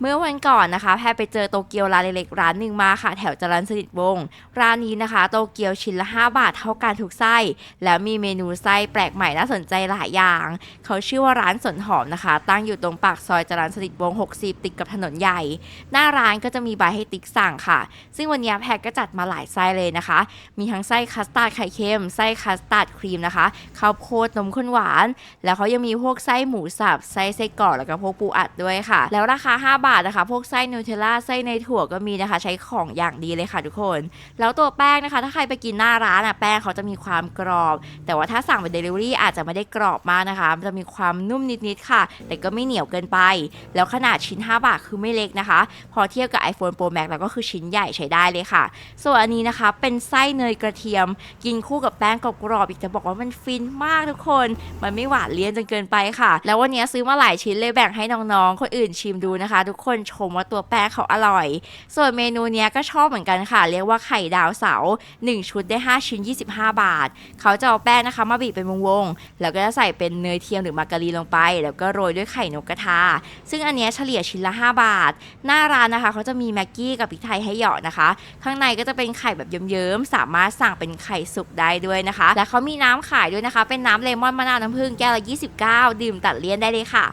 เมื่อวันก่อนนะคะแพรไปเจอโตเกียวร้านเล็กๆร้านหนึ่งมาค่ะ แถวจรัญสนิทวงศ์ร้านนี้นะคะ โตเกียวชิ้นละ 5 บาทเท่ากันทุกไส้ แล้วมีเมนูไส้แปลกใหม่น่าสนใจหลายอย่าง เขาชื่อว่าร้านสนหอมนะคะ ตั้งอยู่ตรงปากซอยจรัญสนิทวงศ์60 ติดกับถนนใหญ่ หน้าร้านก็จะมีใบให้ติ๊กสั่งค่ะ ซึ่งวันนี้แพรก็จัดมาหลายไส้เลยนะคะ มีทั้งไส้คัสตาร์ดไข่เค็มไส้คัสตาร์ดครีมนะคะข้าวโพดนมข้นหวาน แล้วเขายังมีพวกไส้หมูสับไส้ไส้กรอกแล้วก็พวกปูอัดด้วยค่ะ แล้วราคา 5 บาทนะคะ พวกไส้นูเทลล่าไส้ในถั่วก็มีนะคะ ใช้ของอย่างดีเลยค่ะทุกคน แล้วตัวแป้งนะคะ ถ้าใครไปกินหน้าร้านอะแป้งเขาจะมีความกรอบ แต่ว่าถ้าสั่งเป็นเดลิเวอรี่อาจจะไม่ได้กรอบมากนะคะจะมีความนุ่มนิดๆค่ะ แต่ก็ไม่เหนียวเกินไป แล้วขนาดชิ้น 5 บาทคือไม่เล็กนะคะ พอเทียบกับ iPhone Pro Max แล้วก็คือชิ้นใหญ่ใช้ได้เลยค่ะ ส่วนอันนี้นะคะเป็นไส้เนยกระเทียม กินคู่กับแป้งกรอบๆอีกจะบอกว่ามันฟินมากทุกคน มันไม่หวานเลี่ยนจนเกินไปค่ะ แล้ววันนี้ซื้อมาหลายชิ้นเลยแบ่งให้น้องๆ คนอื่นชิมดูนะคะ ทุกคนชมว่าตัวแป้งเขาอร่อย ส่วนเมนูเนี้ยก็ชอบเหมือนกันค่ะ เรียกว่าไข่ดาวเสา 1 ชุดได้ 5 ชิ้น 25 บาท เขาจะเอาแป้งนะคะมาบีบเป็นวงๆแล้วก็จะใส่เป็นเนยเทียมหรือมาการีนลงไป แล้วก็โรยด้วยไข่นกกระทา ซึ่งอันเนี้ยเฉลี่ยชิ้นละ 5 บาท หน้าร้านนะคะเขาจะมีแม็กกี้กับพริกไทยให้เหยาะนะคะ ข้างในก็จะเป็นไข่แบบเยิ้มๆสามารถสั่งเป็นไข่สุกได้ด้วยนะคะ และเขามีน้ำขายด้วยนะคะ เป็นน้ำเลมอนมะนาวน้ำผึ้งแก้วละ29 ดื่มตัดเลี่ยนได้เลยค่ะ